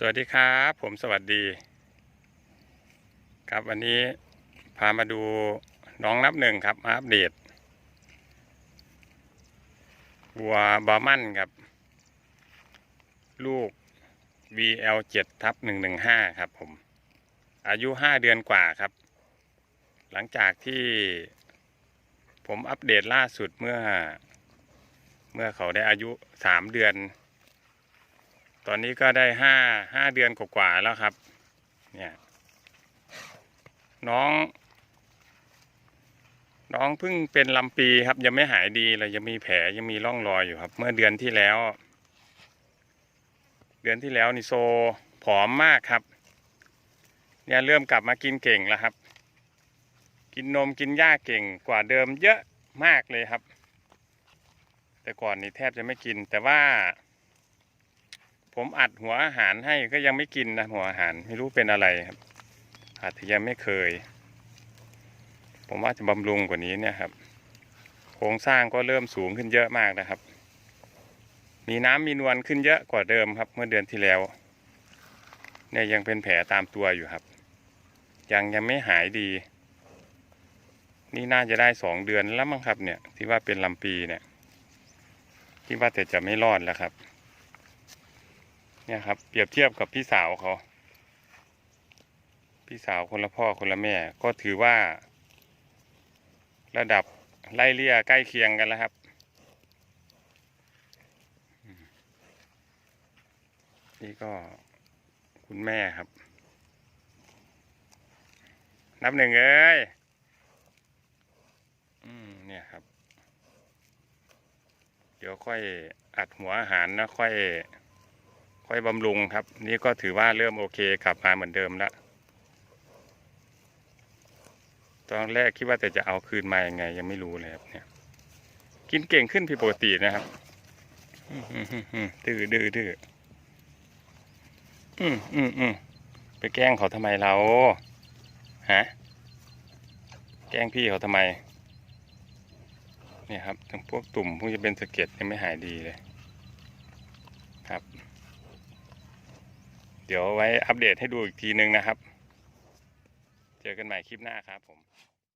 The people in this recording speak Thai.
สวัสดีครับ ผมสวัสดี ครับวันนี้พามาดูน้องนับหนึ่งครับมาอัปเดตวัวบามันครับ ลูก VL7 ทับ115 ครับผม อายุ 5 เดือนกว่าครับ หลังจากที่ผมอัปเดตล่าสุดเมื่อ เมื่อเขาได้อายุ 3 เดือน ตอนนี้ก็ได้ห้าห้าเดือนกว่าแล้วครับ เนี่ย น้อง น้องเพิ่งเป็นลำปีครับ ยังไม่หายดีเลยยังมีแผลยังมีร่องรอยอยู่ครับ เมื่อเดือนที่แล้ว เดือนที่แล้วนี่โซผอมมากครับ เนี่ยเริ่มกลับมากินเก่งแล้วครับ กินนมกินหญ้าเก่งกว่าเดิมเยอะมากเลยครับ แต่ก่อนนี่แทบจะไม่กินแต่ว่า ผมอัดหัวอาหารให้ก็ยังไม่กินนะหัวอาหารไม่รู้เป็นอะไรครับอาจจะยังไม่เคย ผมว่าจะบำรุงกว่านี้เนี่ยครับ โครงสร้างก็เริ่มสูงขึ้นเยอะมากนะครับ มีน้ำมีนวลขึ้นเยอะกว่าเดิมครับ เมื่อเดือนที่แล้ว เนี่ยยังเป็นแผลตามตัวอยู่ครับ ยังยังไม่หายดี นี่น่าจะได้สองเดือนแล้วมั้งครับเนี่ย ที่ว่าเป็นลำปีเนี่ย ที่ว่าแต่จะไม่รอดแล้วครับ เนี่ยครับ เปรียบเทียบกับพี่สาวเขา พี่สาวคนละพ่อคนละแม่ ก็ถือว่า ระดับไล่เลี่ยใกล้เคียงกันแล้วครับ นี่ก็คุณแม่ครับ นับหนึ่งเอ้ยเนี่ยครับ เดี๋ยวค่อยอัดหัวอาหารนะค่อย ค่อยบำรุงครับ นี่ก็ถือว่าเริ่มโอเคกลับมาเหมือนเดิมแล้วตอนแรกคิดว่าแต่จะเอาคืนมายังไง ยังไม่รู้เลยครับเนี่ย กินเก่งขึ้นผิดปกตินะครับอืมอืมอืมอืมดื้อดื้อดื้ออืมอืมอืมไปแกล้งเขาทำไมเราฮะแกล้งพี่เขาทำไม เนี่ยครับทั้งพวกตุ่มพวกจะเป็นสะเก็ดยังไม่หายดีเลย ครับ เดี๋ยวไว้อัปเดตให้ดูอีกทีนึงนะครับ เจอกันใหม่คลิปหน้าครับผม